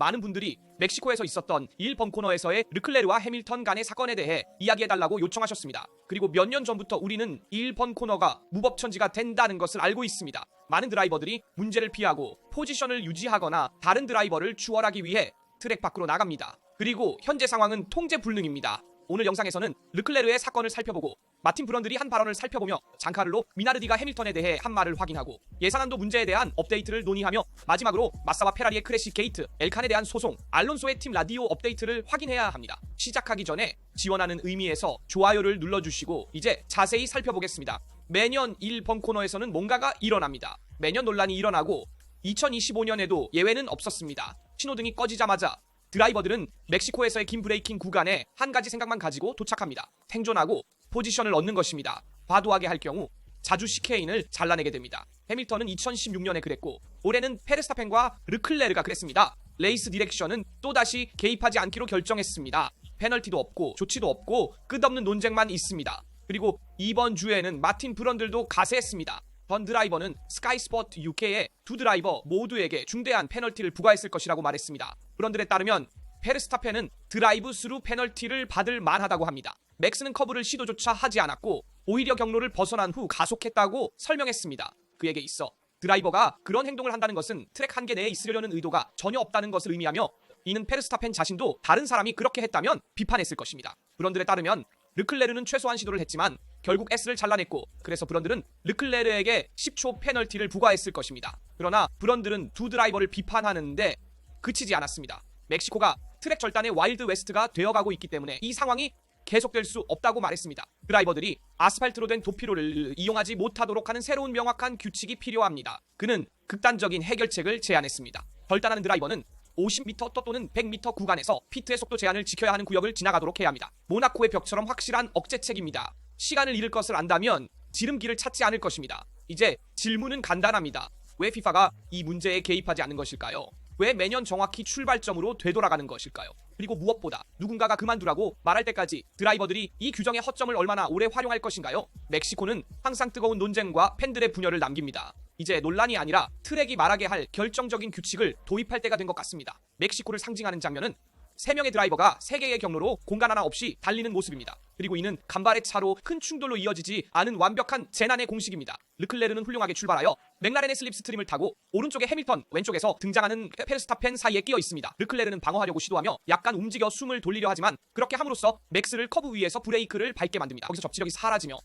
많은 분들이 멕시코에서 있었던 1번 코너에서의 르클레르와 해밀턴 간의 사건에 대해 이야기해달라고 요청하셨습니다. 그리고 몇 년 전부터 우리는 1번 코너가 무법천지가 된다는 것을 알고 있습니다. 많은 드라이버들이 문제를 피하고 포지션을 유지하거나 다른 드라이버를 추월하기 위해 트랙 밖으로 나갑니다. 그리고 현재 상황은 통제 불능입니다. 오늘 영상에서는 르클레르의 사건을 살펴보고 마틴 브런들이 한 발언을 살펴보며 장카를로 미나르디가 해밀턴에 대해 한 말을 확인하고 예산안도 문제에 대한 업데이트를 논의하며 마지막으로 마사와 페라리의 크래시 게이트, 엘칸에 대한 소송, 알론소의 팀 라디오 업데이트를 확인해야 합니다. 시작하기 전에 지원하는 의미에서 좋아요를 눌러주시고 이제 자세히 살펴보겠습니다. 매년 1번 코너에서는 뭔가가 일어납니다. 매년 논란이 일어나고 2025년에도 예외는 없었습니다. 신호등이 꺼지자마자 드라이버들은 멕시코에서의 긴 브레이킹 구간에 한 가지 생각만 가지고 도착합니다. 생존하고 포지션을 얻는 것입니다. 과도하게 할 경우 자주 시케인을 잘라내게 됩니다. 해밀턴은 2016년에 그랬고 올해는 페르스타펜과 르클레르가 그랬습니다. 레이스 디렉션은 또다시 개입하지 않기로 결정했습니다. 페널티도 없고 조치도 없고 끝없는 논쟁만 있습니다. 그리고 이번 주에는 마틴 브런들도 가세했습니다. 전 드라이버는 스카이스포트 UK의 두 드라이버 모두에게 중대한 페널티를 부과했을 것이라고 말했습니다. 브런들에 따르면 페르스타펜은 드라이브 스루 페널티를 받을 만하다고 합니다. 맥스는 커브를 시도조차 하지 않았고 오히려 경로를 벗어난 후 가속했다고 설명했습니다. 그에게 있어 드라이버가 그런 행동을 한다는 것은 트랙 한계 내에 있으려는 의도가 전혀 없다는 것을 의미하며 이는 페르스타펜 자신도 다른 사람이 그렇게 했다면 비판했을 것입니다. 브런들에 따르면 르클레르는 최소한 시도를 했지만 결국 S를 잘라냈고 그래서 브런들은 르클레르에게 10초 페널티를 부과했을 것입니다. 그러나 브런들은 두 드라이버를 비판하는데 그치지 않았습니다. 멕시코가 트랙 절단의 와일드 웨스트가 되어가고 있기 때문에 이 상황이 계속될 수 없다고 말했습니다. 드라이버들이 아스팔트로 된 도피로를 이용하지 못하도록 하는 새로운 명확한 규칙이 필요합니다. 그는 극단적인 해결책을 제안했습니다. 절단하는 드라이버는 50m 또는 100m 구간에서 피트의 속도 제한을 지켜야 하는 구역을 지나가도록 해야 합니다. 모나코의 벽처럼 확실한 억제책입니다. 시간을 잃을 것을 안다면 지름길을 찾지 않을 것입니다. 이제 질문은 간단합니다. 왜 FIFA가 이 문제에 개입하지 않는 것일까요? 왜 매년 정확히 출발점으로 되돌아가는 것일까요? 그리고 무엇보다 누군가가 그만두라고 말할 때까지 드라이버들이 이 규정의 허점을 얼마나 오래 활용할 것인가요? 멕시코는 항상 뜨거운 논쟁과 팬들의 분열을 남깁니다. 이제 논란이 아니라 트랙이 말하게 할 결정적인 규칙을 도입할 때가 된 것 같습니다. 멕시코를 상징하는 장면은 세 명의 드라이버가 세 개의 경로로 공간 하나 없이 달리는 모습입니다. 그리고 이는 간발의 차로 큰 충돌로 이어지지 않은 완벽한 재난의 공식입니다. 르클레르는 훌륭하게 출발하여 맥라렌의 슬립스트림을 타고 오른쪽에 해밀턴, 왼쪽에서 등장하는 페- 페르스타펜 사이에 끼어 있습니다. 르클레르는 방어하려고 시도하며 약간 움직여 숨을 돌리려 하지만 그렇게 함으로써 맥스를 커브 위에서 브레이크를 밟게 만듭니다. 거기서 접지력이 사라지며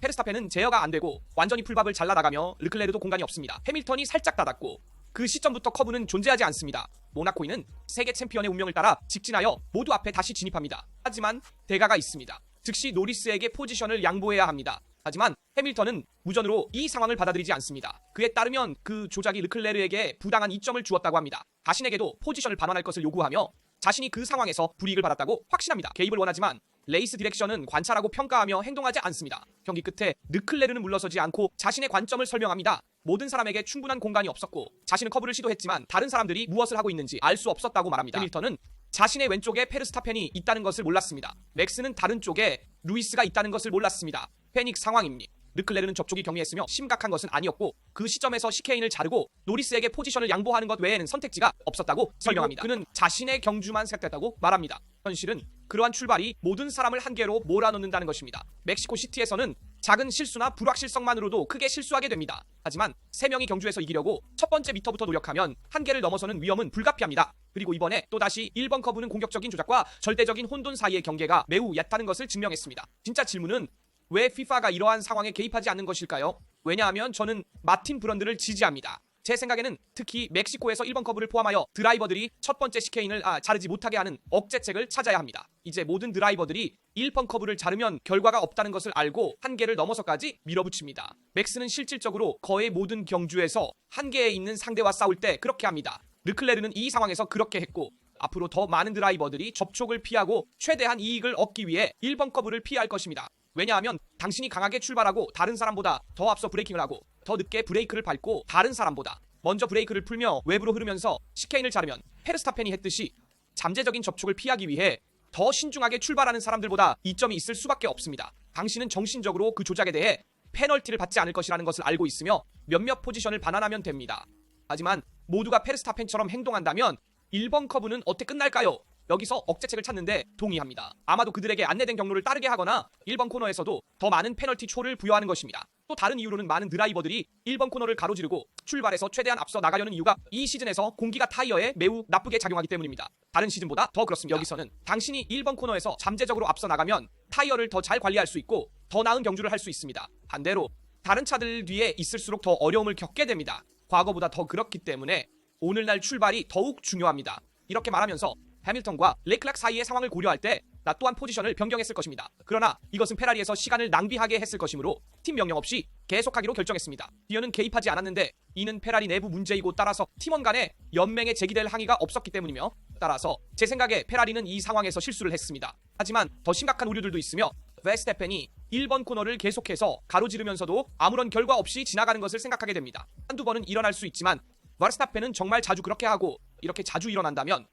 페르스타펜은 제어가 안 되고 완전히 풀밥을 잘라 나가며 르클레르도 공간이 없습니다. 해밀턴이 살짝 닫았고 그 시점부터 커브는 존재하지 않습니다. 모나코이는 세계 챔피언의 운명을 따라 직진하여 모두 앞에 다시 진입합니다. 하지만 대가가 있습니다. 즉시 노리스에게 포지션을 양보해야 합니다. 하지만 해밀턴은 무전으로 이 상황을 받아들이지 않습니다. 그에 따르면 그 조작이 르클레르에게 부당한 이점을 주었다고 합니다. 자신에게도 포지션을 반환할 것을 요구하며 자신이 그 상황에서 불이익을 받았다고 확신합니다. 개입을 원하지만 레이스 디렉션은 관찰하고 평가하며 행동하지 않습니다. 경기 끝에 르클레르는 물러서지 않고 자신의 관점을 설명합니다. 모든 사람에게 충분한 공간이 없었고 자신은 커브를 시도했지만 다른 사람들이 무엇을 하고 있는지 알 수 없었다고 말합니다. 해밀턴은 자신의 왼쪽에 페르스타펜이 있다는 것을 몰랐습니다. 맥스는 다른 쪽에 루이스가 있다는 것을 몰랐습니다. 패닉 상황입니다. 르클레르는 접촉이 경미했으며 심각한 것은 아니었고 그 시점에서 시케인을 자르고 노리스에게 포지션을 양보하는 것 외에는 선택지가 없었다고 설명합니다. 그는 자신의 경주만 생각했다고 말합니다. 현실은 그러한 출발이 모든 사람을 한계로 몰아넣는다는 것입니다. 멕시코 시티에서는 작은 실수나 불확실성만으로도 크게 실수하게 됩니다. 하지만 세 명이 경주에서 이기려고 첫 번째 미터부터 노력하면 한계를 넘어서는 위험은 불가피합니다. 그리고 이번에 또다시 1번 커브는 공격적인 조작과 절대적인 혼돈 사이의 경계가 매우 얕다는 것을 증명했습니다. 진짜 질문은 왜 FIFA가 이러한 상황에 개입하지 않는 것일까요? 왜냐하면 저는 마틴 브런드를 지지합니다. 제 생각에는 특히 멕시코에서 1번 커브를 포함하여 드라이버들이 첫 번째 시케인을 아, 자르지 못하게 하는 억제책을 찾아야 합니다. 이제 모든 드라이버들이 1번 커브를 자르면 결과가 없다는 것을 알고 한계를 넘어서까지 밀어붙입니다. 맥스는 실질적으로 거의 모든 경주에서 한계에 있는 상대와 싸울 때 그렇게 합니다. 르클레르는 이 상황에서 그렇게 했고 앞으로 더 많은 드라이버들이 접촉을 피하고 최대한 이익을 얻기 위해 1번 커브를 피할 것입니다. 왜냐하면 당신이 강하게 출발하고 다른 사람보다 더 앞서 브레이킹을 하고 더 늦게 브레이크를 밟고 다른 사람보다 먼저 브레이크를 풀며 외부로 흐르면서 시케인을 자르면 페르스타펜이 했듯이 잠재적인 접촉을 피하기 위해 더 신중하게 출발하는 사람들보다 이점이 있을 수밖에 없습니다. 당신은 정신적으로 그 조작에 대해 페널티를 받지 않을 것이라는 것을 알고 있으며 몇몇 포지션을 반환하면 됩니다. 하지만 모두가 페르스타펜처럼 행동한다면 1번 커브는 어떻게 끝날까요? 여기서 억제책을 찾는데 동의합니다. 아마도 그들에게 안내된 경로를 따르게 하거나 1번 코너에서도 더 많은 페널티 초를 부여하는 것입니다. 또 다른 이유로는 많은 드라이버들이 1번 코너를 가로지르고 출발해서 최대한 앞서 나가려는 이유가 이 시즌에서 공기가 타이어에 매우 나쁘게 작용하기 때문입니다. 다른 시즌보다 더 그렇습니다. 여기서는 당신이 1번 코너에서 잠재적으로 앞서 나가면 타이어를 더 잘 관리할 수 있고 더 나은 경주를 할 수 있습니다. 반대로 다른 차들 뒤에 있을수록 더 어려움을 겪게 됩니다. 과거보다 더 그렇기 때문에 오늘날 출발이 더욱 중요합니다. 이렇게 말하면서 해밀턴과 레클락 사이의 상황을 고려할 때 나 또한 포지션을 변경했을 것입니다. 그러나 이것은 페라리에서 시간을 낭비하게 했을 것이므로 팀 명령 없이 계속하기로 결정했습니다. 디어는 개입하지 않았는데 이는 페라리 내부 문제이고 따라서 팀원 간에 연맹에 제기될 항의가 없었기 때문이며 따라서 제 생각에 페라리는 이 상황에서 실수를 했습니다. 하지만 더 심각한 우려들도 있으며 베스테펜이 1번 코너를 계속해서 가로지르면서도 아무런 결과 없이 지나가는 것을 생각하게 됩니다. 한두 번은 일어날 수 있지만 버스타펜은 정말 자주 그렇게 하고 이렇게 자주 일어난다면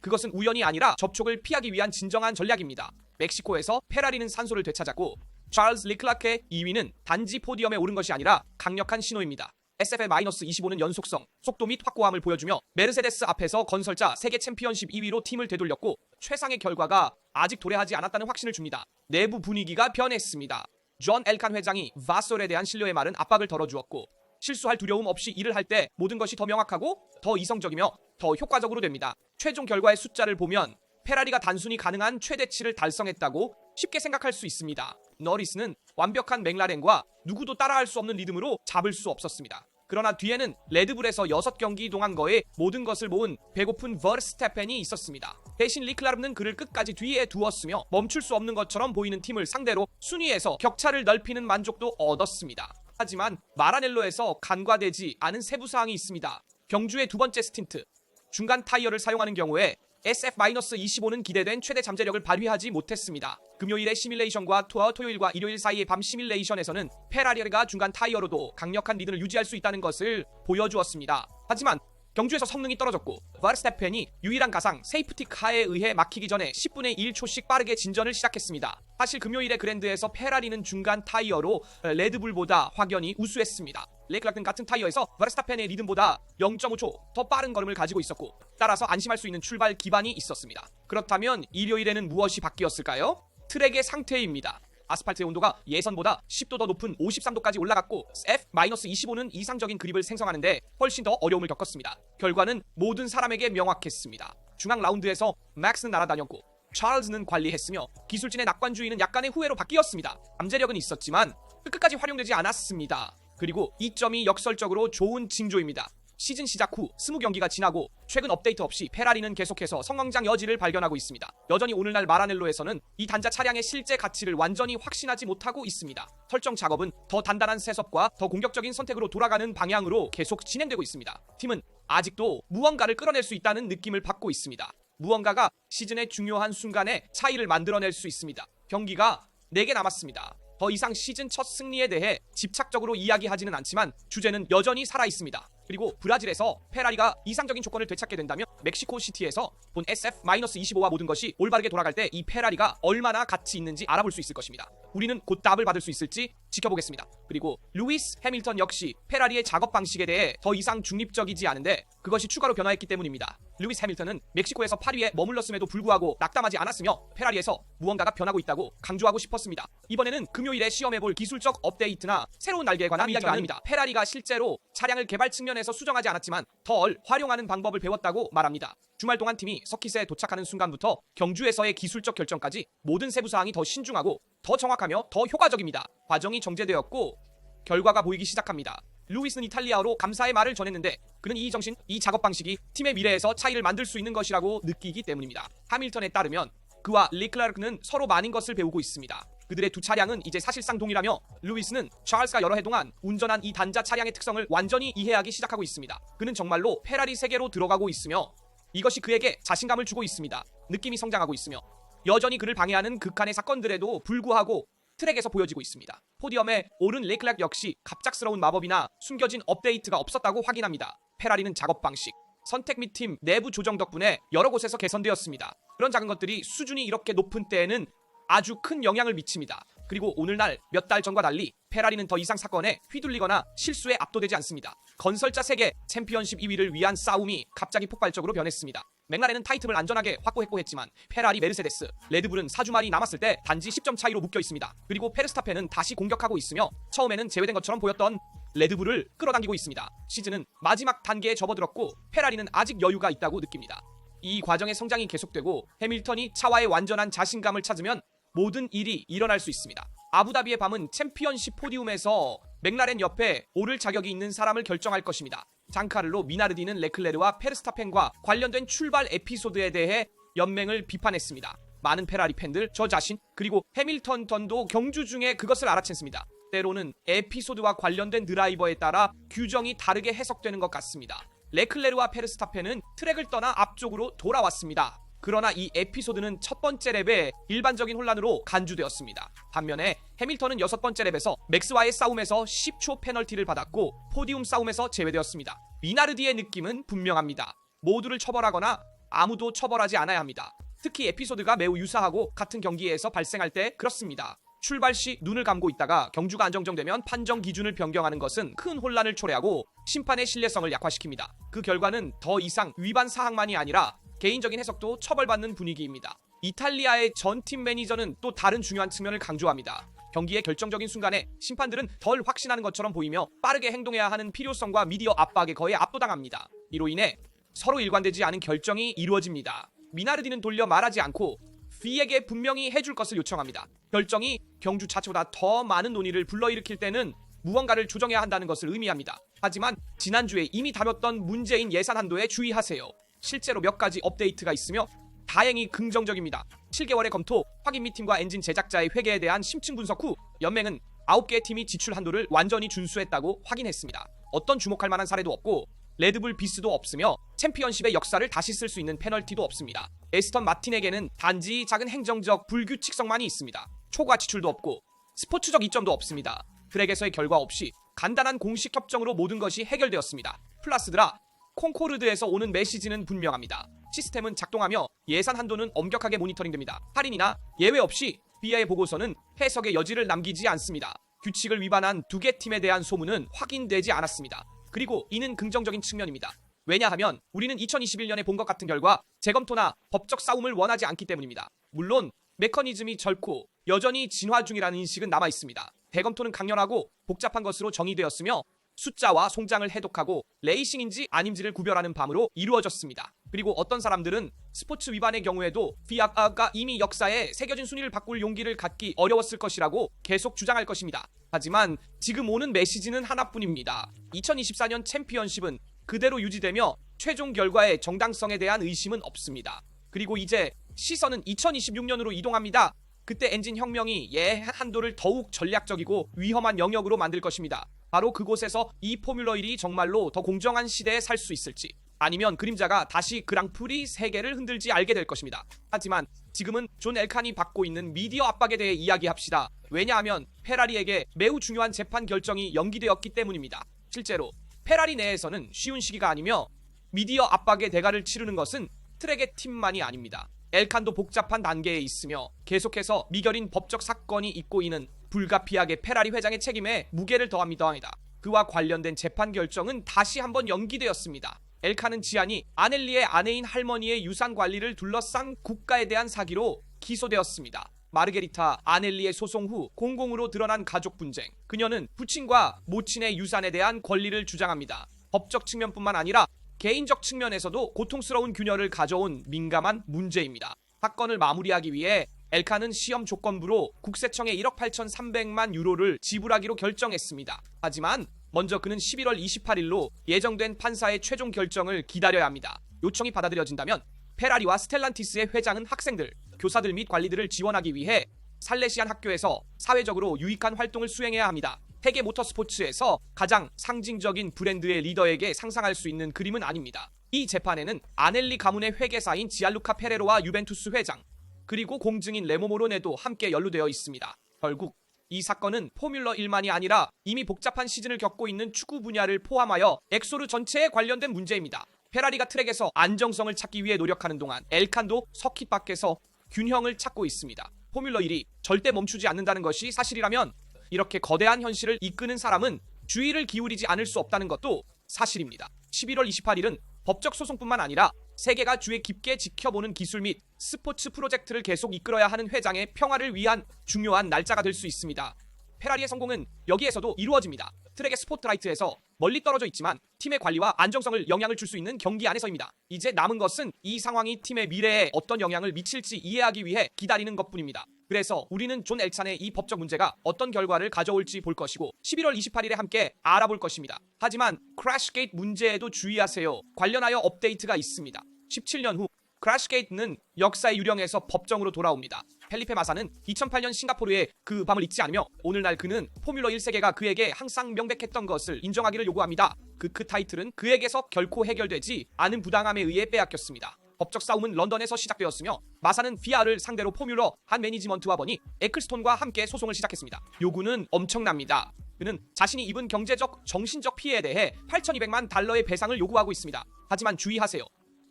그것은 우연이 아니라 접촉을 피하기 위한 진정한 전략입니다. 멕시코에서 페라리는 산소를 되찾았고 찰스 리클라크의 2위는 단지 포디엄에 오른 것이 아니라 강력한 신호입니다. SFL-25는 연속성, 속도 및 확고함을 보여주며 메르세데스 앞에서 건설자 세계 챔피언십 2위로 팀을 되돌렸고 최상의 결과가 아직 도래하지 않았다는 확신을 줍니다. 내부 분위기가 변했습니다. 존 엘칸 회장이 바솔에 대한 신뢰의 말은 압박을 덜어주었고 실수할 두려움 없이 일을 할 때 모든 것이 더 명확하고 더 이성적이며 더 효과적으로 됩니다. 최종 결과의 숫자를 보면 페라리가 단순히 가능한 최대치를 달성했다고 쉽게 생각할 수 있습니다. 너리스는 완벽한 맥라렌과 누구도 따라할 수 없는 리듬으로 잡을 수 없었습니다. 그러나 뒤에는 레드불에서 6경기 동안 거의 모든 것을 모은 배고픈 버스테펜이 있었습니다. 대신 리클라르는 그를 끝까지 뒤에 두었으며 멈출 수 없는 것처럼 보이는 팀을 상대로 순위에서 격차를 넓히는 만족도 얻었습니다. 하지만 마라넬로에서 간과되지 않은 세부 사항이 있습니다. 경주의 두 번째 스틴트, 중간 타이어를 사용하는 경우에 SF-25는 기대된 최대 잠재력을 발휘하지 못했습니다. 금요일의 시뮬레이션과 투어 토요일과 일요일 사이의 밤 시뮬레이션에서는 페라리가 중간 타이어로도 강력한 리듬을 유지할 수 있다는 것을 보여주었습니다. 하지만 경주에서 성능이 떨어졌고 바르스테펜이 유일한 가상 세이프티 카에 의해 막히기 전에 10분의 1초씩 빠르게 진전을 시작했습니다. 사실 금요일의 그랜드에서 페라리는 중간 타이어로 레드불보다 확연히 우수했습니다. 레클락은 같은 타이어에서 바르스타펜의 리듬보다 0.5초 더 빠른 걸음을 가지고 있었고 따라서 안심할 수 있는 출발 기반이 있었습니다. 그렇다면 일요일에는 무엇이 바뀌었을까요? 트랙의 상태입니다. 아스팔트의 온도가 예선보다 10도 더 높은 53도까지 올라갔고 F-25는 이상적인 그립을 생성하는데 훨씬 더 어려움을 겪었습니다. 결과는 모든 사람에게 명확했습니다. 중앙 라운드에서 맥스는 날아다녔고 찰즈는 관리했으며 기술진의 낙관주의는 약간의 후회로 바뀌었습니다. 잠재력은 있었지만 끝까지 활용되지 않았습니다. 그리고 이 점이 역설적으로 좋은 징조입니다. 시즌 시작 후 20경기가 지나고 최근 업데이트 없이 페라리는 계속해서 성황장 여지를 발견하고 있습니다. 여전히 오늘날 마라넬로에서는 이 단자 차량의 실제 가치를 완전히 확신하지 못하고 있습니다. 설정 작업은 더 단단한 세섭과 더 공격적인 선택으로 돌아가는 방향으로 계속 진행되고 있습니다. 팀은 아직도 무언가를 끌어낼 수 있다는 느낌을 받고 있습니다. 무언가가 시즌의 중요한 순간에 차이를 만들어낼 수 있습니다. 경기가 4개 남았습니다. 더 이상 시즌 첫 승리에 대해 집착적으로 이야기하지는 않지만 주제는 여전히 살아 있습니다. 그리고 브라질에서 페라리가 이상적인 조건을 되찾게 된다면 멕시코 시티에서 본 SF-25와 모든 것이 올바르게 돌아갈 때 이 페라리가 얼마나 가치 있는지 알아볼 수 있을 것입니다. 우리는 곧 답을 받을 수 있을지 지켜보겠습니다. 그리고 루이스 해밀턴 역시 페라리의 작업 방식에 대해 더 이상 중립적이지 않은데 그것이 추가로 변화했기 때문입니다. 루이스 해밀턴은 멕시코에서 8위에 머물렀음에도 불구하고 낙담하지 않았으며 페라리에서 무언가가 변하고 있다고 강조하고 싶었습니다. 이번에는 금요일에 시험해볼 기술적 업데이트나 새로운 날개에 관한 이야기가 아닙니다. 페라리가 실제로 차량을 개발 측면에서 수정하지 않았지만 덜 활용하는 방법을 배웠다고 말합니다. 주말 동안 팀이 서킷에 도착하는 순간부터 경주에서의 기술적 결정까지 모든 세부 사항이 더 신중하고 더 정확하며 더 효과적입니다. 과정이 정제되었고 결과가 보이기 시작합니다. 루이스는 이탈리아어로 감사의 말을 전했는데 그는 이 정신, 이 작업 방식이 팀의 미래에서 차이를 만들 수 있는 것이라고 느끼기 때문입니다. 하밀턴에 따르면 그와 리클라르크는 서로 많은 것을 배우고 있습니다. 그들의 두 차량은 이제 사실상 동일하며 루이스는 찰스가 여러 해 동안 운전한 이 단자 차량의 특성을 완전히 이해하기 시작하고 있습니다. 그는 정말로 페라리 세계로 들어가고 있으며 이것이 그에게 자신감을 주고 있습니다. 느낌이 성장하고 있으며 여전히 그를 방해하는 극한의 사건들에도 불구하고 트랙에서 보여지고 있습니다. 포디엄에 오른 레클락 역시 갑작스러운 마법이나 숨겨진 업데이트가 없었다고 확인합니다. 페라리는 작업 방식, 선택 및 팀 내부 조정 덕분에 여러 곳에서 개선되었습니다. 그런 작은 것들이 수준이 이렇게 높은 때에는 아주 큰 영향을 미칩니다. 그리고 오늘날 몇 달 전과 달리 페라리는 더 이상 사건에 휘둘리거나 실수에 압도되지 않습니다. 건설자 세계 챔피언십 2위를 위한 싸움이 갑자기 폭발적으로 변했습니다. 맥라렌은 타이틀을 안전하게 확보했고 했지만 페라리, 메르세데스, 레드불은 4주말이 남았을 때 단지 10점 차이로 묶여 있습니다. 그리고 페르스타펜은 다시 공격하고 있으며 처음에는 제외된 것처럼 보였던 레드불을 끌어당기고 있습니다. 시즌은 마지막 단계에 접어들었고 페라리는 아직 여유가 있다고 느낍니다. 이 과정의 성장이 계속되고 해밀턴이 차와의 완전한 자신감을 찾으면 모든 일이 일어날 수 있습니다. 아부다비의 밤은 챔피언십 포디움에서 맥라렌 옆에 오를 자격이 있는 사람을 결정할 것입니다. 장카를로 미나르디는 레클레르와 페르스타펜과 관련된 출발 에피소드에 대해 연맹을 비판했습니다. 많은 페라리 팬들, 저 자신, 그리고 해밀턴 턴도 경주 중에 그것을 알아챘습니다. 때로는 에피소드와 관련된 드라이버에 따라 규정이 다르게 해석되는 것 같습니다. 레클레르와 페르스타펜은 트랙을 떠나 앞쪽으로 돌아왔습니다. 그러나 이 에피소드는 첫 번째 랩에 일반적인 혼란으로 간주되었습니다. 반면에 해밀턴은 여섯 번째 랩에서 맥스와의 싸움에서 10초 페널티를 받았고 포디움 싸움에서 제외되었습니다. 미나르디의 느낌은 분명합니다. 모두를 처벌하거나 아무도 처벌하지 않아야 합니다. 특히 에피소드가 매우 유사하고 같은 경기에서 발생할 때 그렇습니다. 출발 시 눈을 감고 있다가 경주가 안정정되면 판정 기준을 변경하는 것은 큰 혼란을 초래하고 심판의 신뢰성을 약화시킵니다. 그 결과는 더 이상 위반 사항만이 아니라 개인적인 해석도 처벌받는 분위기입니다. 이탈리아의 전 팀 매니저는 또 다른 중요한 측면을 강조합니다. 경기의 결정적인 순간에 심판들은 덜 확신하는 것처럼 보이며 빠르게 행동해야 하는 필요성과 미디어 압박에 거의 압도당합니다. 이로 인해 서로 일관되지 않은 결정이 이루어집니다. 미나르디는 돌려 말하지 않고 피에게 분명히 해줄 것을 요청합니다. 결정이 경주 자체보다 더 많은 논의를 불러일으킬 때는 무언가를 조정해야 한다는 것을 의미합니다. 하지만 지난주에 이미 다뤘던 문재인 예산 한도에 주의하세요. 실제로 몇 가지 업데이트가 있으며 다행히 긍정적입니다. 7개월의 검토, 확인 미팅과 엔진 제작자의 회계에 대한 심층 분석 후 연맹은 9개의 팀이 지출 한도를 완전히 준수했다고 확인했습니다. 어떤 주목할 만한 사례도 없고 레드불 비스도 없으며 챔피언십의 역사를 다시 쓸 수 있는 페널티도 없습니다. 에스턴 마틴에게는 단지 작은 행정적 불규칙성만이 있습니다. 초과 지출도 없고 스포츠적 이점도 없습니다. 트랙에서의 결과 없이 간단한 공식 협정으로 모든 것이 해결되었습니다. 플러스드라 콩코르드에서 오는 메시지는 분명합니다. 시스템은 작동하며 예산 한도는 엄격하게 모니터링됩니다. 할인이나 예외 없이 비아의 보고서는 해석의 여지를 남기지 않습니다. 규칙을 위반한 두 개 팀에 대한 소문은 확인되지 않았습니다. 그리고 이는 긍정적인 측면입니다. 왜냐하면 우리는 2021년에 본 것 같은 결과 재검토나 법적 싸움을 원하지 않기 때문입니다. 물론 메커니즘이 젊고 여전히 진화 중이라는 인식은 남아 있습니다. 대검토는 강렬하고 복잡한 것으로 정의되었으며 숫자와 송장을 해독하고 레이싱인지 아닌지를 구별하는 밤으로 이루어졌습니다. 그리고 어떤 사람들은 스포츠 위반의 경우에도 피아가 이미 역사에 새겨진 순위를 바꿀 용기를 갖기 어려웠을 것이라고 계속 주장할 것입니다. 하지만 지금 오는 메시지는 하나뿐입니다. 2024년 챔피언십은 그대로 유지되며 최종 결과의 정당성에 대한 의심은 없습니다. 그리고 이제 시선은 2026년으로 이동합니다. 그때 엔진 혁명이 예 한도를 더욱 전략적이고 위험한 영역으로 만들 것입니다. 바로 그곳에서 이 포뮬러 1이 정말로 더 공정한 시대에 살 수 있을지 아니면 그림자가 다시 그랑프리 세계를 흔들지 알게 될 것입니다. 하지만 지금은 존 엘칸이 받고 있는 미디어 압박에 대해 이야기합시다. 왜냐하면 페라리에게 매우 중요한 재판 결정이 연기되었기 때문입니다. 실제로 페라리 내에서는 쉬운 시기가 아니며 미디어 압박의 대가를 치르는 것은 트랙의 팀만이 아닙니다. 엘칸도 복잡한 단계에 있으며 계속해서 미결인 법적 사건이 있고 있는 불가피하게 페라리 회장의 책임에 무게를 더합니다. 그와 관련된 재판 결정은 다시 한번 연기되었습니다. 엘칸은 지안이 아넬리의 아내인 할머니의 유산 관리를 둘러싼 국가에 대한 사기로 기소되었습니다. 마르게리타 아넬리의 소송 후 공공으로 드러난 가족 분쟁. 그녀는 부친과 모친의 유산에 대한 권리를 주장합니다. 법적 측면뿐만 아니라 개인적 측면에서도 고통스러운 균열을 가져온 민감한 문제입니다. 사건을 마무리하기 위해 엘카는 시험 조건부로 국세청에 1억 8,300만 유로를 지불하기로 결정했습니다. 하지만 먼저 그는 11월 28일로 예정된 판사의 최종 결정을 기다려야 합니다. 요청이 받아들여진다면 페라리와 스텔란티스의 회장은 학생들, 교사들 및 관리들을 지원하기 위해 살레시안 학교에서 사회적으로 유익한 활동을 수행해야 합니다. 세계 모터스포츠에서 가장 상징적인 브랜드의 리더에게 상상할 수 있는 그림은 아닙니다. 이 재판에는 아넬리 가문의 회계사인 지알루카 페레로와 유벤투스 회장, 그리고 공증인 레모모로네도 함께 연루되어 있습니다. 결국 이 사건은 포뮬러 1만이 아니라 이미 복잡한 시즌을 겪고 있는 축구 분야를 포함하여 엑소르 전체에 관련된 문제입니다. 페라리가 트랙에서 안정성을 찾기 위해 노력하는 동안 엘칸도 서킷 밖에서 균형을 찾고 있습니다. 포뮬러 1이 절대 멈추지 않는다는 것이 사실이라면 이렇게 거대한 현실을 이끄는 사람은 주의를 기울이지 않을 수 없다는 것도 사실입니다. 11월 28일은 법적 소송뿐만 아니라 세계가 주에 깊게 지켜보는 기술 및 스포츠 프로젝트를 계속 이끌어야 하는 회장의 평화를 위한 중요한 날짜가 될 수 있습니다. 페라리의 성공은 여기에서도 이루어집니다. 트랙의 스포트라이트에서 멀리 떨어져 있지만 팀의 관리와 안정성을 영향을 줄 수 있는 경기 안에서입니다. 이제 남은 것은 이 상황이 팀의 미래에 어떤 영향을 미칠지 이해하기 위해 기다리는 것뿐입니다. 그래서 우리는 존 엘찬의 이 법적 문제가 어떤 결과를 가져올지 볼 것이고 11월 28일에 함께 알아볼 것입니다. 하지만 크래시게이트 문제에도 주의하세요. 관련하여 업데이트가 있습니다. 17년 후 크래시게이트는 역사의 유령에서 법정으로 돌아옵니다. 펠리페 마사는 2008년 싱가포르의 그 밤을 잊지 않으며 오늘날 그는 포뮬러 1 세계가 그에게 항상 명백했던 것을 인정하기를 요구합니다. 그 그 타이틀은 그에게서 결코 해결되지 않은 부당함에 의해 빼앗겼습니다. 법적 싸움은 런던에서 시작되었으며 마사는 피아를 상대로 포뮬러 한 매니지먼트와 버니 에클스톤과 함께 소송을 시작했습니다. 요구는 엄청납니다. 그는 자신이 입은 경제적, 정신적 피해에 대해 8,200만 달러의 배상을 요구하고 있습니다. 하지만 주의하세요.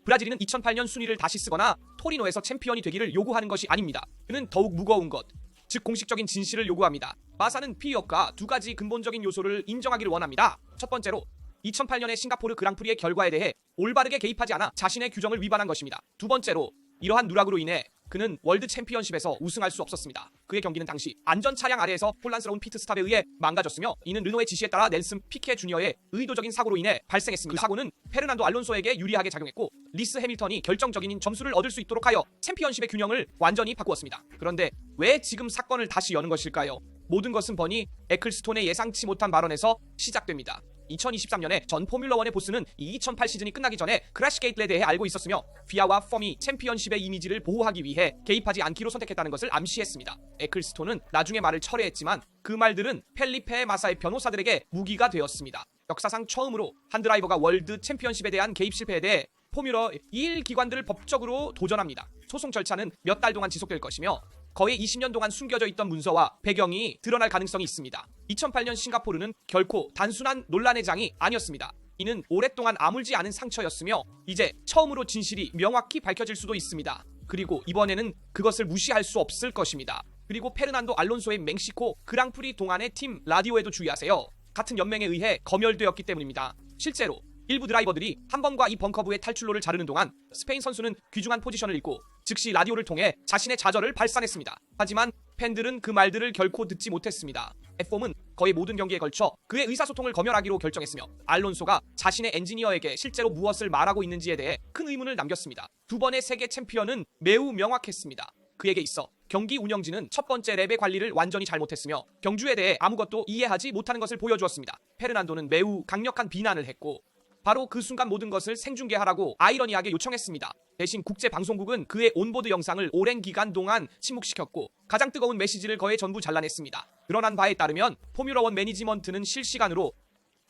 브라질인은 2008년 순위를 다시 쓰거나 토리노에서 챔피언이 되기를 요구하는 것이 아닙니다. 그는 더욱 무거운 것, 즉 공식적인 진실을 요구합니다. 마사는 피의업과 두 가지 근본적인 요소를 인정하기를 원합니다. 첫 번째로 2008년의 싱가포르 그랑프리의 결과에 대해 올바르게 개입하지 않아 자신의 규정을 위반한 것입니다. 두 번째로 이러한 누락으로 인해 그는 월드 챔피언십에서 우승할 수 없었습니다. 그의 경기는 당시 안전 차량 아래에서 혼란스러운 피트 스탑에 의해 망가졌으며 이는 르노의 지시에 따라 넬슨 피케 주니어의 의도적인 사고로 인해 발생했습니다. 그 사고는 페르난도 알론소에게 유리하게 작용했고 리스 해밀턴이 결정적인 점수를 얻을 수 있도록 하여 챔피언십의 균형을 완전히 바꾸었습니다. 그런데 왜 지금 사건을 다시 여는 것일까요? 모든 것은 버니 에클스톤의 예상치 못한 발언에서 시작됩니다. 2023년에 전 포뮬러1의 보스는 이 2008 시즌이 끝나기 전에 크래시 게이트에 대해 알고 있었으며 피아와 펌이 챔피언십의 이미지를 보호하기 위해 개입하지 않기로 선택했다는 것을 암시했습니다. 에클스톤은 나중에 말을 철회했지만 그 말들은 펠리페 마사의 변호사들에게 무기가 되었습니다. 역사상 처음으로 한 드라이버가 월드 챔피언십에 대한 개입 실패에 대해 포뮬러 1 기관들을 법적으로 도전합니다. 소송 절차는 몇 달 동안 지속될 것이며 거의 20년 동안 숨겨져 있던 문서와 배경이 드러날 가능성이 있습니다. 2008년 싱가포르는 결코 단순한 논란의 장이 아니었습니다. 이는 오랫동안 아물지 않은 상처였으며 이제 처음으로 진실이 명확히 밝혀질 수도 있습니다. 그리고 이번에는 그것을 무시할 수 없을 것입니다. 그리고 페르난도 알론소의 멕시코 그랑프리 동안의 팀 라디오에도 주의하세요. 같은 연맹에 의해 검열되었기 때문입니다. 실제로 일부 드라이버들이 한 번과 이 벙커부의 탈출로를 자르는 동안 스페인 선수는 귀중한 포지션을 잃고 즉시 라디오를 통해 자신의 좌절을 발산했습니다. 하지만 팬들은 그 말들을 결코 듣지 못했습니다. F4는 거의 모든 경기에 걸쳐 그의 의사소통을 검열하기로 결정했으며 알론소가 자신의 엔지니어에게 실제로 무엇을 말하고 있는지에 대해 큰 의문을 남겼습니다. 두 번의 세계 챔피언은 매우 명확했습니다. 그에게 있어 경기 운영진은 첫 번째 랩의 관리를 완전히 잘못했으며 경주에 대해 아무것도 이해하지 못하는 것을 보여주었습니다. 페르난도는 매우 강력한 비난을 했고 바로 그 순간 모든 것을 생중계하라고 아이러니하게 요청했습니다. 대신 국제방송국은 그의 온보드 영상을 오랜 기간 동안 침묵시켰고 가장 뜨거운 메시지를 거의 전부 잘라냈습니다. 드러난 바에 따르면 포뮬러1 매니지먼트는 실시간으로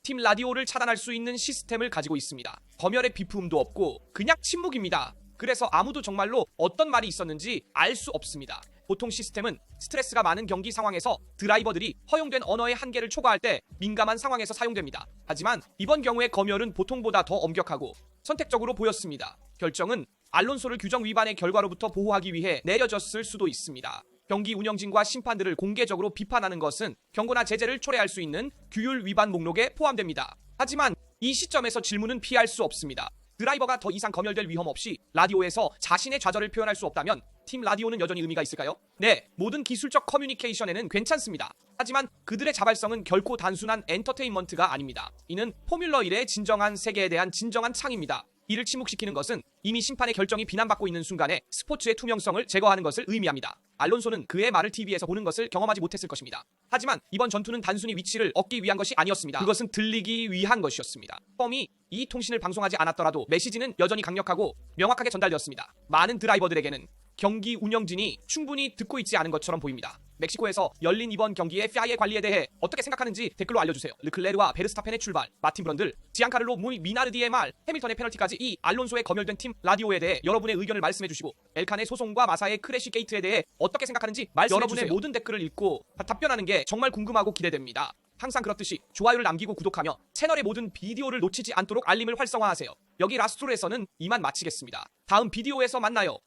팀 라디오를 차단할 수 있는 시스템을 가지고 있습니다. 검열의 비품도 없고 그냥 침묵입니다. 그래서 아무도 정말로 어떤 말이 있었는지 알 수 없습니다. 보통 시스템은 스트레스가 많은 경기 상황에서 드라이버들이 허용된 언어의 한계를 초과할 때 민감한 상황에서 사용됩니다. 하지만 이번 경우의 검열은 보통보다 더 엄격하고 선택적으로 보였습니다. 결정은 알론소를 규정 위반의 결과로부터 보호하기 위해 내려졌을 수도 있습니다. 경기 운영진과 심판들을 공개적으로 비판하는 것은 경고나 제재를 초래할 수 있는 규율 위반 목록에 포함됩니다. 하지만 이 시점에서 질문은 피할 수 없습니다. 드라이버가 더 이상 검열될 위험 없이 라디오에서 자신의 좌절을 표현할 수 없다면 팀 라디오는 여전히 의미가 있을까요? 네, 모든 기술적 커뮤니케이션에는 괜찮습니다. 하지만 그들의 자발성은 결코 단순한 엔터테인먼트가 아닙니다. 이는 포뮬러 1의 진정한 세계에 대한 진정한 창입니다. 이를 침묵시키는 것은 이미 심판의 결정이 비난받고 있는 순간에 스포츠의 투명성을 제거하는 것을 의미합니다. 알론소는 그의 말을 TV에서 보는 것을 경험하지 못했을 것입니다. 하지만 이번 전투는 단순히 위치를 얻기 위한 것이 아니었습니다. 그것은 들리기 위한 것이었습니다. 펌이 이 통신을 방송하지 않았더라도 메시지는 여전히 강력하고 명확하게 전달되었습니다. 많은 드라이버들에게는 경기 운영진이 충분히 듣고 있지 않은 것처럼 보입니다. 멕시코에서 열린 이번 경기의 피아의 관리에 대해 어떻게 생각하는지 댓글로 알려주세요. 르클레르와 베르스타펜의 출발, 마틴 브런들, 지안카를로 무이 미나르디의 말, 해밀턴의 페널티까지 이 알론소의 검열된 팀 라디오에 대해 여러분의 의견을 말씀해주시고 엘칸의 소송과 마사의 크래시 게이트에 대해 어떻게 생각하는지 말씀해주세요. 여러분의 모든 댓글을 읽고 답변하는 게 정말 궁금하고 기대됩니다. 항상 그렇듯이 좋아요를 남기고 구독하며 채널의 모든 비디오를 놓치지 않도록 알림을 활성화하세요. 여기 라스트로에서는 이만 마치겠습니다. 다음 비디오에서 만나요.